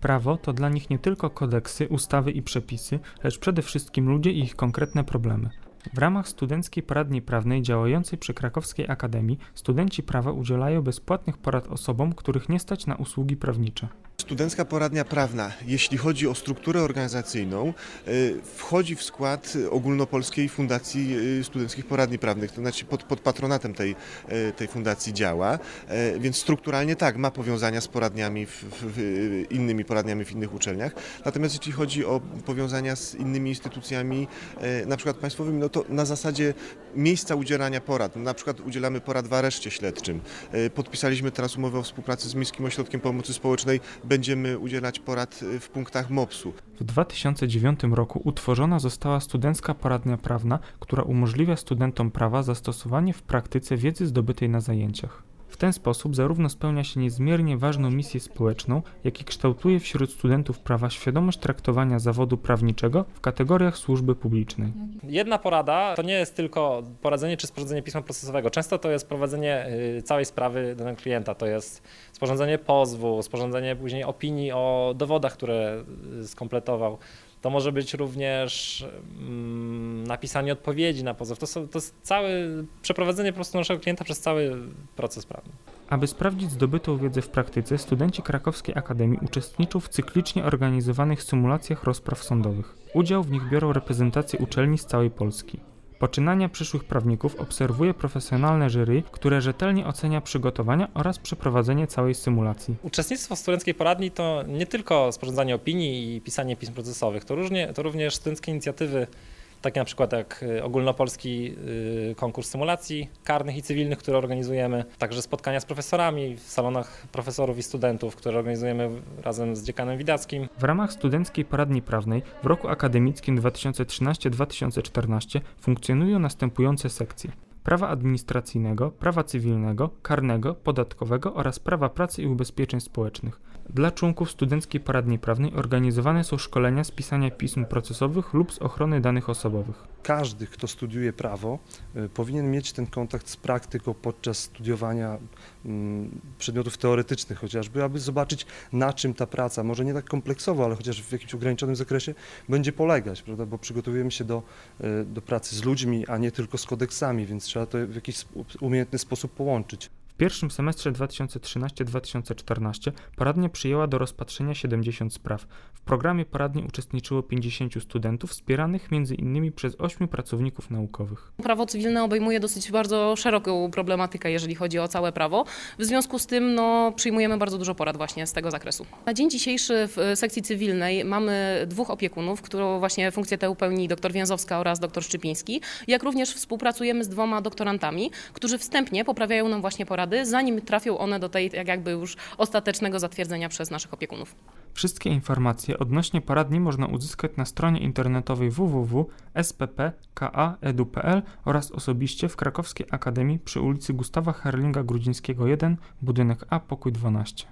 Prawo to dla nich nie tylko kodeksy, ustawy i przepisy, lecz przede wszystkim ludzie i ich konkretne problemy. W ramach Studenckiej Poradni Prawnej działającej przy Krakowskiej Akademii studenci prawa udzielają bezpłatnych porad osobom, których nie stać na usługi prawnicze. Studencka Poradnia Prawna, jeśli chodzi o strukturę organizacyjną, y, wchodzi w skład Ogólnopolskiej Fundacji y, Studenckich Poradni Prawnych, to znaczy pod, pod patronatem tej, y, tej fundacji działa, więc strukturalnie tak, ma powiązania z poradniami, w, w, innymi poradniami w innych uczelniach. Natomiast jeśli chodzi o powiązania z innymi instytucjami, na przykład państwowymi, no to na zasadzie miejsca udzielania porad, na przykład udzielamy porad w areszcie śledczym. Podpisaliśmy teraz umowę o współpracy z Miejskim Ośrodkiem Pomocy Społecznej, będziemy udzielać porad y, w punktach MOPS-u. W 2009 roku utworzona została Studencka Poradnia Prawna, która umożliwia studentom prawa zastosowanie w praktyce wiedzy zdobytej na zajęciach. W ten sposób zarówno spełnia się niezmiernie ważną misję społeczną, jak i kształtuje wśród studentów prawa świadomość traktowania zawodu prawniczego w kategoriach służby publicznej. Jedna porada to nie jest tylko poradzenie czy sporządzenie pisma procesowego. Często to jest prowadzenie y, całej sprawy danego klienta. To jest sporządzenie pozwu, sporządzenie później opinii o dowodach, które y, skompletował. To może być również mm, napisanie odpowiedzi na pozew. To, są, to jest całe przeprowadzenie po prostu naszego klienta przez cały proces prawny. Aby sprawdzić zdobytą wiedzę w praktyce, studenci Krakowskiej Akademii uczestniczą w cyklicznie organizowanych symulacjach rozpraw sądowych. Udział w nich biorą reprezentacje uczelni z całej Polski. Poczynania przyszłych prawników obserwuje profesjonalne jury, które rzetelnie ocenia przygotowania oraz przeprowadzenie całej symulacji. Uczestnictwo w studenckiej poradni to nie tylko sporządzanie opinii i pisanie pism procesowych, to, różnie, to również studenckie inicjatywy, takie na przykład jak y, ogólnopolski y, konkurs symulacji karnych i cywilnych, które organizujemy, także spotkania z profesorami w salonach profesorów i studentów, które organizujemy razem z dziekanem Widackim. W ramach Studenckiej Poradni Prawnej w roku akademickim 2013-2014 funkcjonują następujące sekcje. Prawa administracyjnego, prawa cywilnego, karnego, podatkowego oraz prawa pracy i ubezpieczeń społecznych. Dla członków Studenckiej Poradni Prawnej organizowane są szkolenia z pisania pism procesowych lub z ochrony danych osobowych. każdy, kto studiuje prawo, y, powinien mieć ten kontakt z praktyką podczas studiowania mm, przedmiotów teoretycznych chociażby, aby zobaczyć na czym ta praca, może nie tak kompleksowo, ale chociaż w jakimś ograniczonym zakresie będzie polegać, prawda? bo przygotowujemy się do, y, do pracy z ludźmi, a nie tylko z kodeksami, więc trzeba to w jakiś umiejętny sposób połączyć. Pierwszym semestrze 2013-2014 poradnia przyjęła do rozpatrzenia 70 spraw. W programie poradni uczestniczyło 50 studentów wspieranych m.in. przez 8 pracowników naukowych. Prawo cywilne obejmuje dosyć bardzo szeroką problematykę, jeżeli chodzi o całe prawo. W związku z tym no, przyjmujemy bardzo dużo porad właśnie z tego zakresu. Na dzień dzisiejszy w e, sekcji cywilnej mamy dwóch opiekunów, którą właśnie funkcję tę pełni dr Więzowska oraz dr Szczypiński, jak również współpracujemy z dwoma doktorantami, którzy wstępnie poprawiają nam właśnie porady, zanim trafią one do tej jak jakby już ostatecznego zatwierdzenia przez naszych opiekunów. Wszystkie informacje odnośnie poradni można uzyskać na stronie internetowej www.sppka.edu.pl oraz osobiście w Krakowskiej Akademii przy ulicy Gustawa Herlinga Grudzińskiego 1, budynek A, pokój 12.